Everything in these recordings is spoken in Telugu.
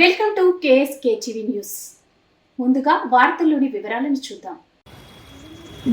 Welcome to KSK TV news. ముందుగా వార్తల్లోని వివరాలను చూద్దాం.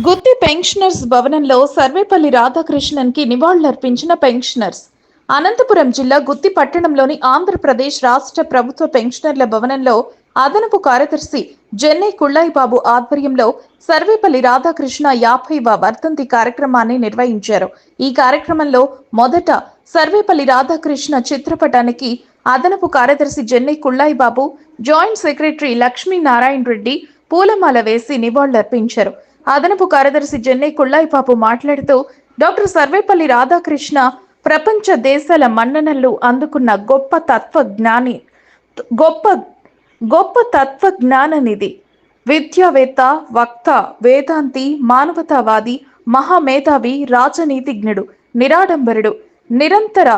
గుత్తి పెన్షనర్స్ భవనంలో సర్వేపల్లి రాధాకృష్ణన్కి నివాళులర్పించిన పెన్షనర్స్. అనంతపురం జిల్లా గుత్తి పట్టణంలోని ఆంధ్రప్రదేశ్ రాష్ట్ర ప్రభుత్వ పెన్షనర్ల భవనంలో అదనపు కార్యదర్శి జెన్నై కుళ్ళాయి బాబు ఆధ్వర్యంలో సర్వేపల్లి రాధాకృష్ణ యాభైవ వర్ధంతి కార్యక్రమాన్ని నిర్వహించారు. ఈ కార్యక్రమంలో మొదట సర్వేపల్లి రాధాకృష్ణ చిత్రపటానికి అదనపు కార్యదర్శి జెన్నై కుళ్ళాయి బాబు జాయింట్ సెక్రటరీ లక్ష్మీనారాయణ రెడ్డి పూలమాల వేసి నివాళులర్పించారు. అదనపు కార్యదర్శి జెన్నై కుళ్ళాయిపాపు మాట్లాడుతూ డాక్టర్ సర్వేపల్లి రాధాకృష్ణ ప్రపంచ దేశాల మన్ననలు అందుకున్న గొప్ప తత్వజ్ఞాని గొప్ప గొప్ప తత్వజ్ఞాననిది విద్యావేత్త వక్త వేదాంతి మానవతావాది మహామేధావి రాజనీతిజ్ఞుడు నిరాడంబరుడు. నిరంతర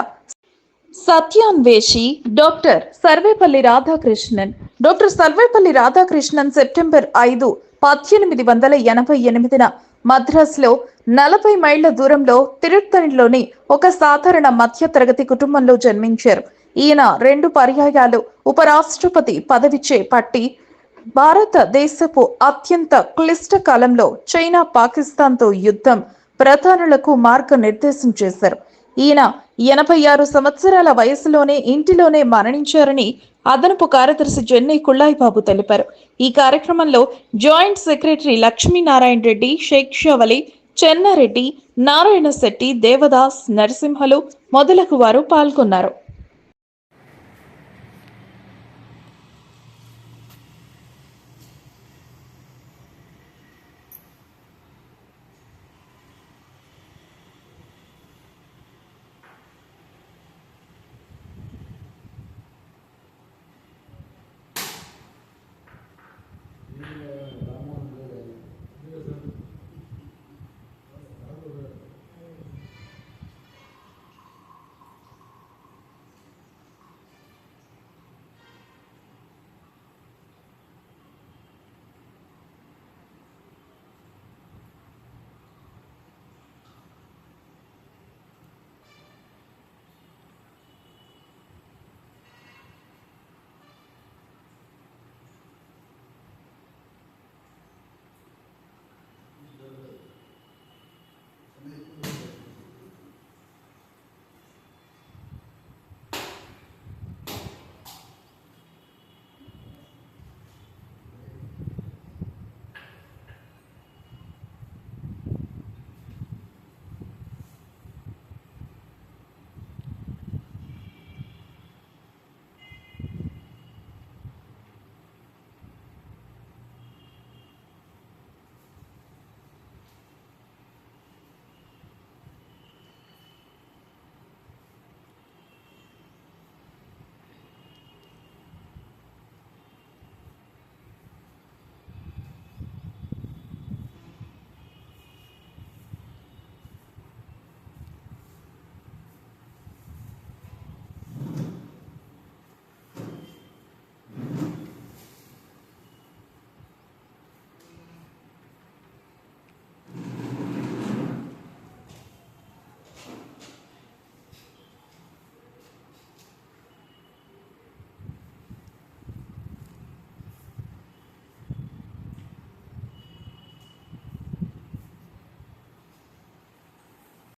సత్యాన్వేషి doctor Sarvepalli Radhakrishnan. Doctor Sarvepalli Radhakrishnan September ఐదు పద్దెనిమిది వందల ఎనభై ఎనిమిదిన మద్రాసులో నలభై మైళ్ళ దూరంలో తిరుత్తణిలోని ఒక సాధారణ మధ్యతరగతి కుటుంబంలో జన్మించారు. ఈయన రెండు పర్యాయాలు ఉపరాష్ట్రపతి పదవి చేపట్టి భారతదేశపు అత్యంత క్లిష్ట కాలంలో చైనా పాకిస్తాన్తో యుద్ధం ప్రధానులకు మార్గనిర్దేశం చేశారు. ఈయన ఎనభై ఆరు సంవత్సరాల వయసులోనే ఇంటిలోనే మరణించారని అదనపు కార్యదర్శి జెన్నై కుళ్ళాయిబాబు తెలిపారు. ఈ కార్యక్రమంలో జాయింట్ సెక్రటరీ లక్ష్మీనారాయణ రెడ్డి షేక్ షవలి చెన్నారెడ్డి నారాయణ శెట్టి దేవదాస్ నరసింహలు మొదలగు వారు పాల్గొన్నారు.